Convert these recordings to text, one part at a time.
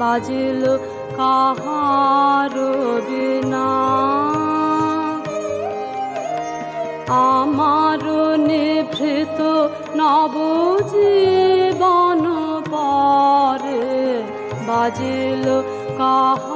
বাজিল কাহার বিনা। আমার নিভৃত নবজীবন পরে বাজিল কাহার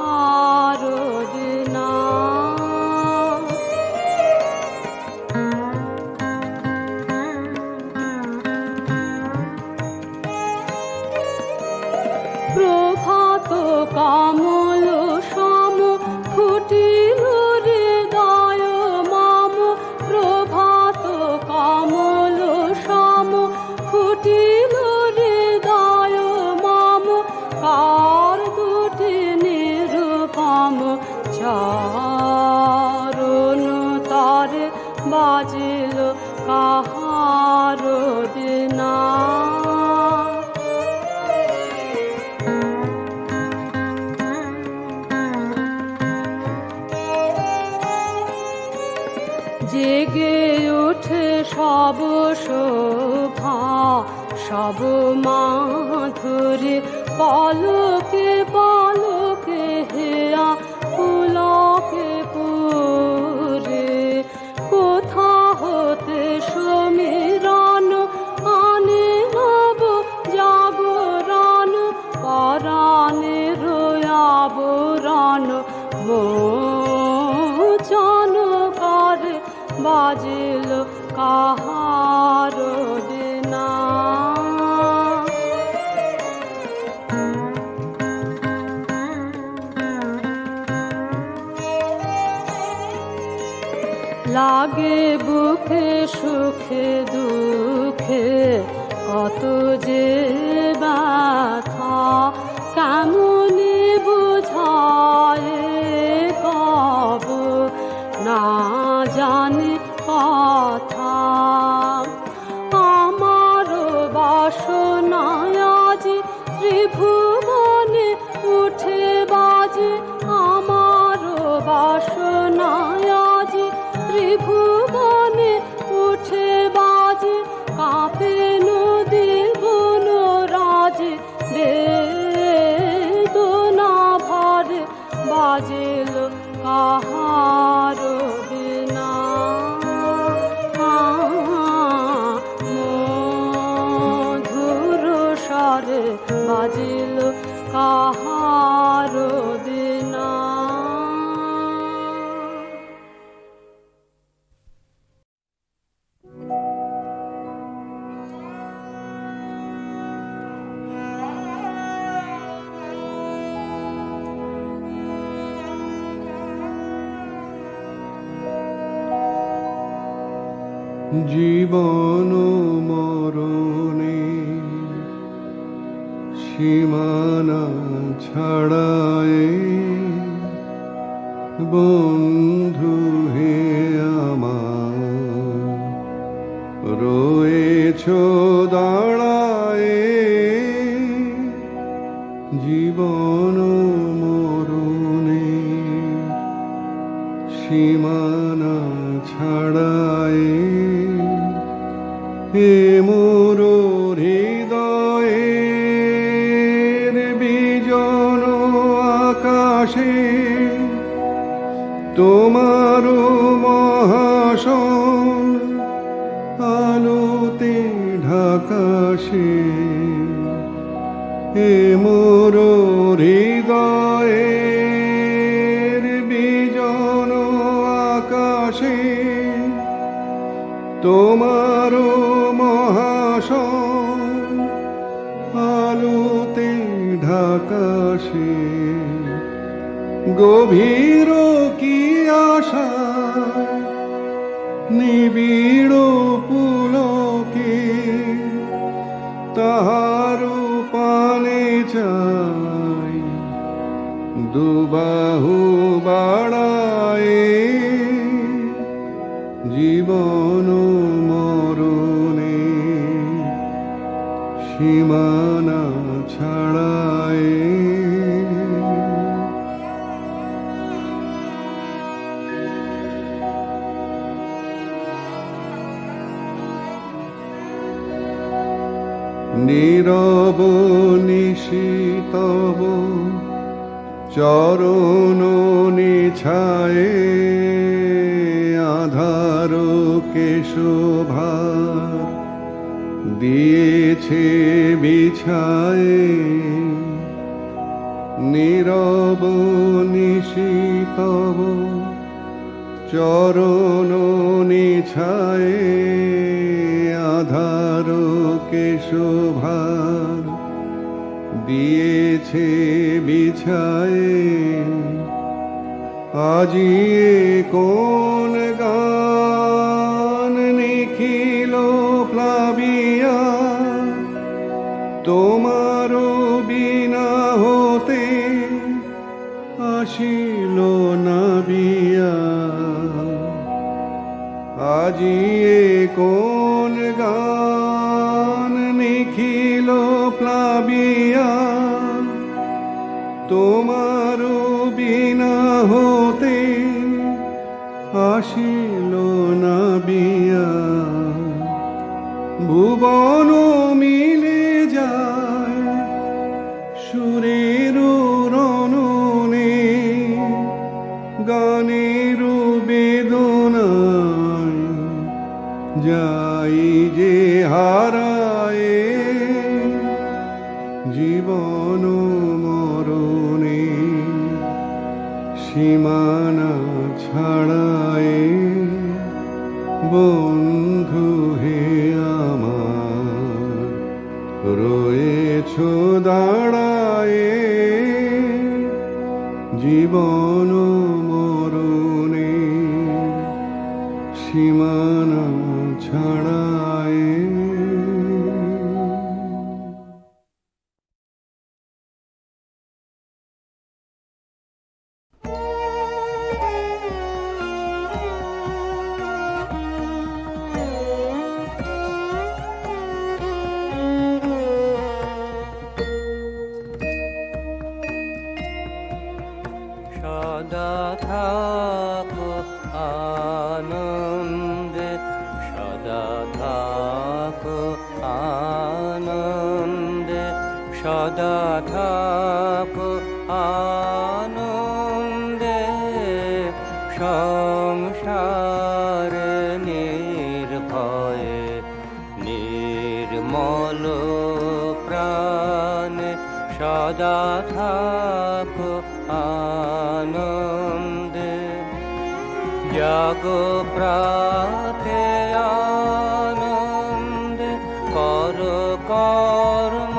জেগে উঠে সব শোভা সব মাধুরী পলকে পলকে লাগে বুকে সুখে দুঃখে কত যে 菩提。জীবন মরণে সীমানা ছাড়ায় বন্ধু হে আমার রয়েছ দাঁড়ায় জীবন মরণে সীমানা তোমার মহাসন আলোতে ঢাকাশে গভীর কি আশা? নিবিড় পুলকে তাহার পানে চাই। দুবাহু সীমানা ছাড়ায় নীরব নিশিতব চরণ নিছায়ে আধার কেশোভা দিয়েছে বিছায়ে। নীরব নিশিতব চরণ নিছায়ে আধার কেশোভার দিয়েছে বিছায়ে। আজিয়ে কোন তোমার বিনা হতে আসিল না বিয়া। আজিয়ে কোন গান নিখিল প্লাবিয়া? তোমার বিনা হতে আসিল না বিয়া। ভুবন যে হারায় জীবন মরণে সীমানা ছাড়ায় বন্ধু সদা থাকো আনন্দে। জাগ প্রাতে আনন্দে, কর কর্ম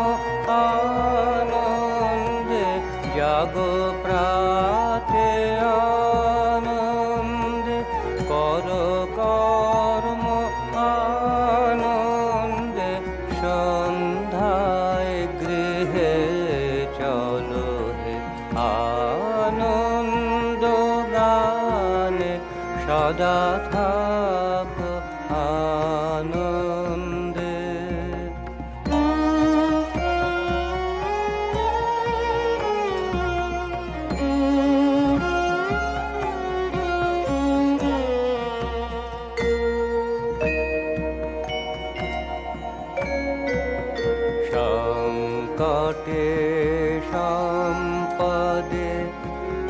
আনন্দে। জাগ প্রাতে আনন্দে, কর কর্ম আনন্দে। সন্ধ্যায়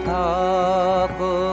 থাকো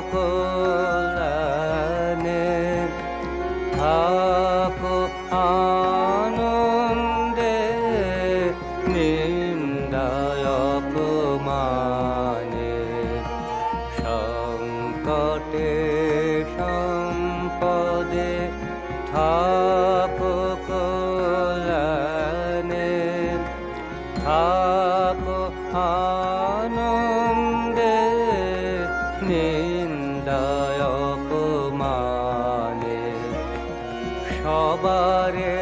সবারে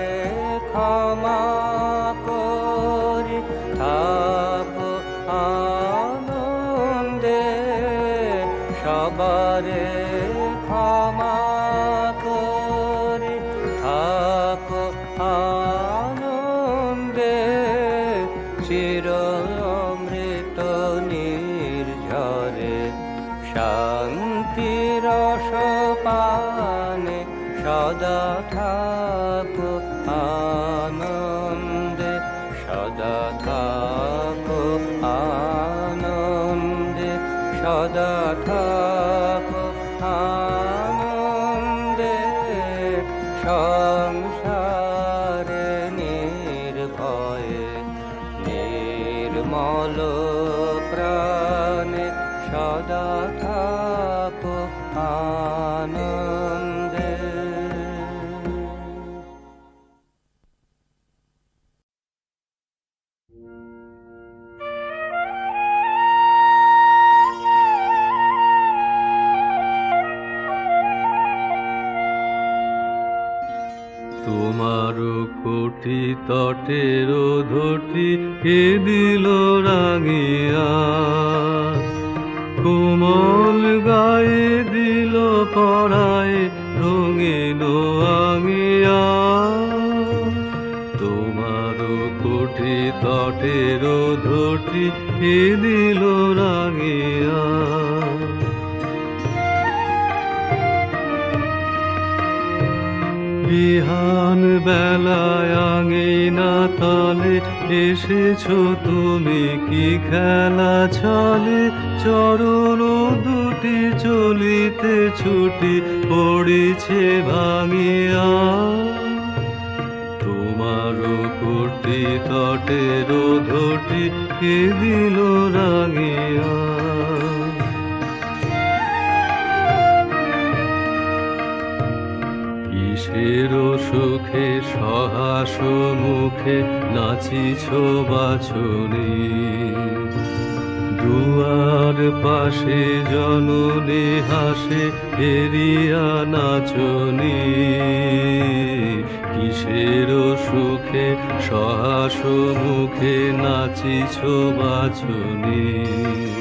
ক্ষমা সদা কোটি তটের ধটি কে দিল রাঙিয়া। কোমল গায়ে দিল পড়ায় রঙিন আঙিয়া তোমার কোটি তটের ধটি কে দিল রাঙিয়া। বিহান বেলায় আঙিনা তলে এসেছ তুমি কি খেলা ছলে? চরণ দুটি চলিতে ছুটি পড়েছে ভাঙিয়া। তোমার কোটি তটের ধটি কে দিল রাঙিয়া? কিসের সুখে সহাস মুখে নাচিছ বাছনি। দুয়ার পাশে জননে হাসে, ফেরিয়া নাচনি। কিসের সুখে সহাস মুখে নাচিছ বাছনি?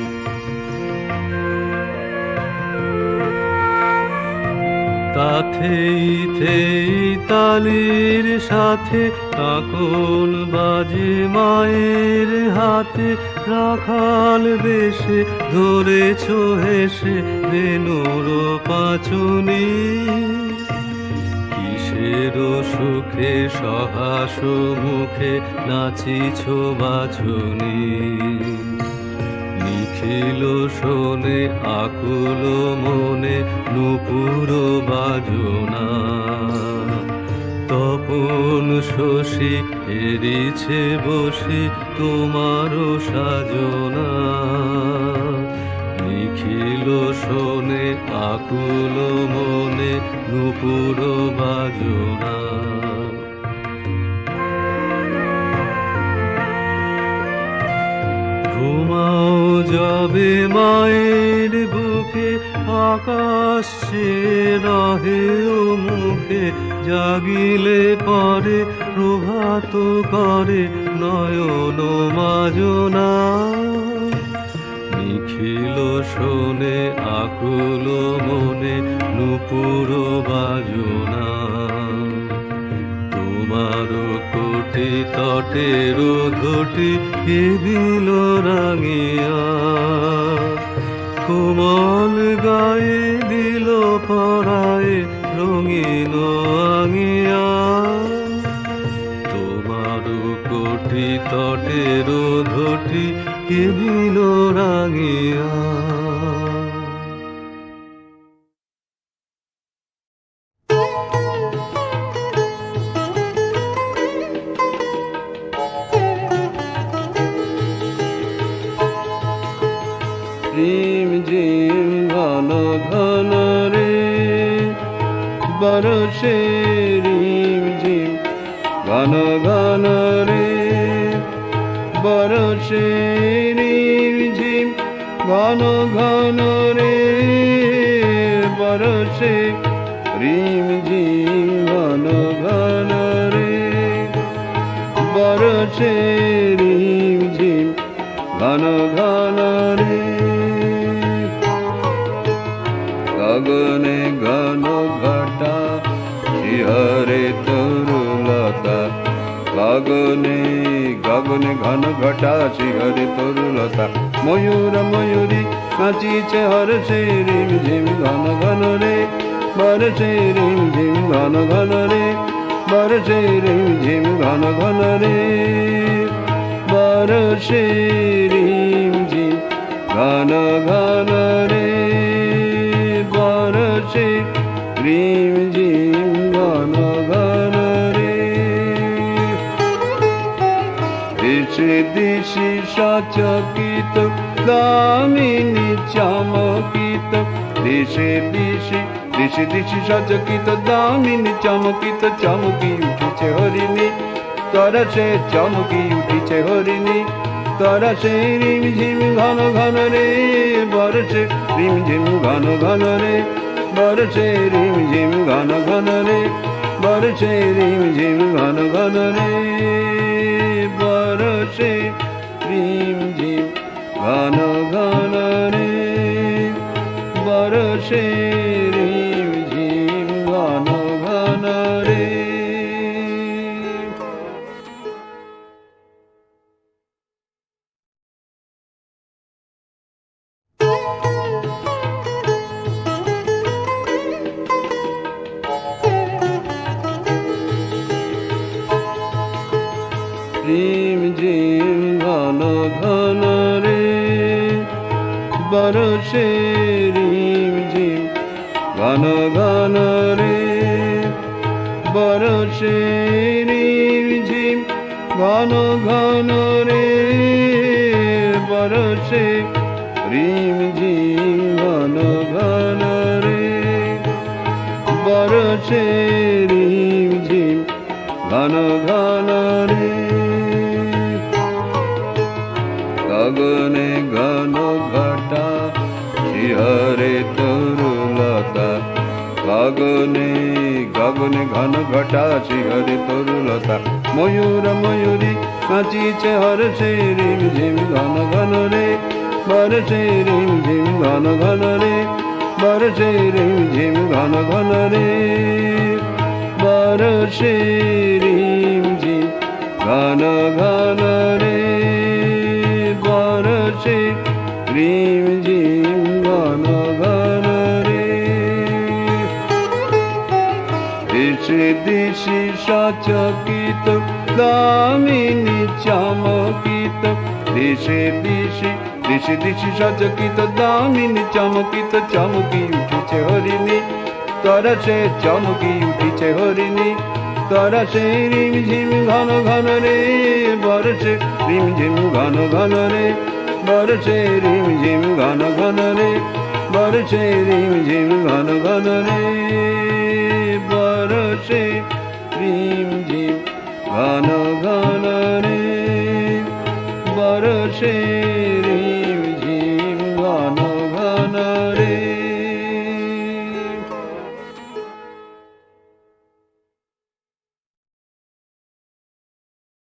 তাথেই থেই তালির সাথে কাকন বাজে মায়ের হাতে, রাখাল বেশে, ধরেছ হেসে, বেনুর পাচুনি। কিসের সুখে, সহাস মুখে নাচিছ বাছুনি? নিখিল শোনে, আকুল মনে, নুপুর বাজনা। তপন শশী হেরিছে বসে তোমার সাজনা। নিখিল শোনে, আকুল মনে, নুপুর বাজনা। ঘুমাও যাবে মায়ের বুকে, আকাশ রহে ও মুখে, জাগিলে পরে, প্রভাত করে নয়ন মাজনা। নিখিল শোনে, আকুল মনে, নুপুর বাজনা। কোটি তটের ঘটি দিল রাঙিয়া? কোমল গায়ে দিল পরায় রঙিন আঙিয়া। তোমার কোটি তটের ঘটি দিল রাঙিয়া? রে বরসে রিম ঝিম ঘন ঘন রে বরসে রিম ঝিম ঘন ঘন রে বরসে রিমঝিম ঘন ঘন রে বরসে গগনে গগনে ঘন ঘটা শিহরে তরুলতা। ময়ূর, ময়ূরী নাচিছে হরসে রিম ঝিম ঘন ঘন রে। বরসে রিম ঝিম ঘন ঘন রে। বরসে রিম ঝিম ঘন ঘন রে। বরসে রিম ঝিম ঘন ঘন রে। বরসে রিম ঝিম দিশে সচকিত, দামিনী চমকিত। দিশে দিশি দিশি দিশি সচকিত, দামিনী চমকিত, চমকি উঠিছে হরিণী। তরসে চমকি উঠিছে হরিণী। তরসে রিম ঝিম ঘন ঘন রে বরসে রিম ঝিম ঘন ঘন রে। বরসে রিম ঝিম ঘন ঘন রে বরসে রিম ঝিম ঘন ঘন রে। বরসে প্রেম জীব ঘন ঘন রে বরসে ঘন ঘন রে বরসে রিম ঝিম ঘন ঘন রে বরসে রিম ঝিম ঘন ঘন রে। গগনে ঘন ঘটা শিহরে তরুলতা, গগনে গগনে ঘন ঘটা শিহরে তরুলতা। ময়ূর, ময়ূরী নাচিছে হরসে রিম ঝিম ঘন ঘন রে। বরসে রিম ঝিম ঘন ঘন রে। বরসে রিম ঝিম ঘন ঘন রে। বরসে রিম ঝিম ঘন ঘন রে। বরসে রিম ঝিম ঘন ঘন রে। দিশে দিশি সচকিত দামিনী চমকিত, দিশে দিশি দিশি দিশি সচকিত দামিনী চমকিত, চমকি উঠিছে হরিণী। তরসে চমকি উঠিছে হরিণী। তরসে রিম ঝিম ঘন ঘন রে বরসে রিম ঝিম ঘন ঘন রে বরসে রিম ঝিম ঘন ঘন রে বরসে রিম ঝিম ঘন ঘন রে বরসে রিম ঝিম ঘন ঘন রে বরষে